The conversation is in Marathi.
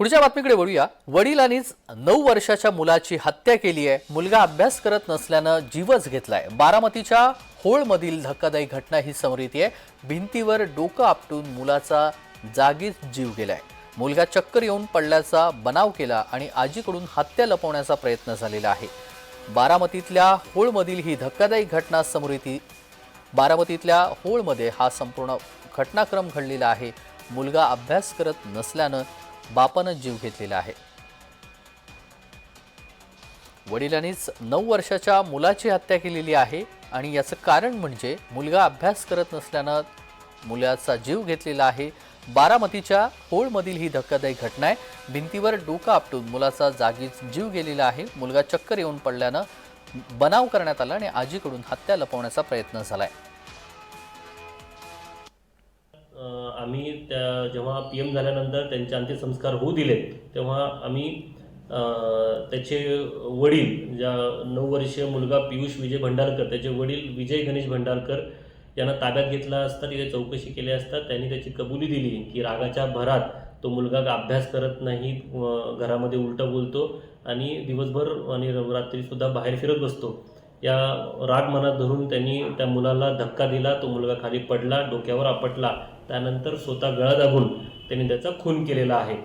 पुढच्या बातमीकडे वळूया. वडिलांनीच नऊ वर्षाच्या मुलाची हत्या केली आहे. मुलगा अभ्यास करत नसल्यानं जीवच घेतलाय. बारामतीच्या होळमधील धक्कादायी घटना ही समोर येते आहे भिंतीवर डोकं आपटून मुलाचा जागीच जीव गेलाय. मुलगा चक्कर येऊन पडल्याचा बनाव केला आणि आजीकडून हत्या लपवण्याचा प्रयत्न झालेला आहे. बारामतीतल्या होळमधील ही धक्कादायी घटना समोर येते बारामतीतल्या होळमध्ये हा संपूर्ण घटनाक्रम घडलेला आहे. मुलगा अभ्यास करत नसल्यानं बापानं जीव घेतलेला आहे. वडिलांनीच नऊ वर्षाच्या मुलाची हत्या केलेली आहे आणि याचं कारण म्हणजे मुलगा अभ्यास करत नसल्यानं मुलाचा जीव घेतलेला आहे. बारामतीच्या होळमधील ही धक्कादायी घटना आहे. भिंतीवर डोकं आपटून मुलाचा जागीच जीव गेलेला आहे. मुलगा चक्कर येऊन पडल्यानं बनाव करण्यात आला आणि आजीकडून हत्या लपवण्याचा प्रयत्न झाला आहे आम्ही त्या जेव्हा पी एम झाल्यानंतर त्यांचे अंत्यसंस्कार होऊ दिले तेव्हा आम्ही त्याचे वडील ज्या नऊ वर्षीय मुलगा पियुष विजय भंडारकर त्याचे वडील विजय गणेश भंडारकर यांना ताब्यात घेतला असता तिथे चौकशी केली असता त्यांनी त्याची कबुली दिली की रागाच्या भरात तो मुलगा अभ्यास करत नाही घरामध्ये उलटं बोलतो आणि दिवसभर आणि रात्रीसुद्धा बाहेर फिरत बसतो. या राग मनात धरून त्यांनी त्या मुलाला धक्का दिला तो मुलगा खाली पडला डोक्यावर आपटला त्यानंतर स्वतः गळा दाबून त्यांनी त्याचा खून केलेला आहे.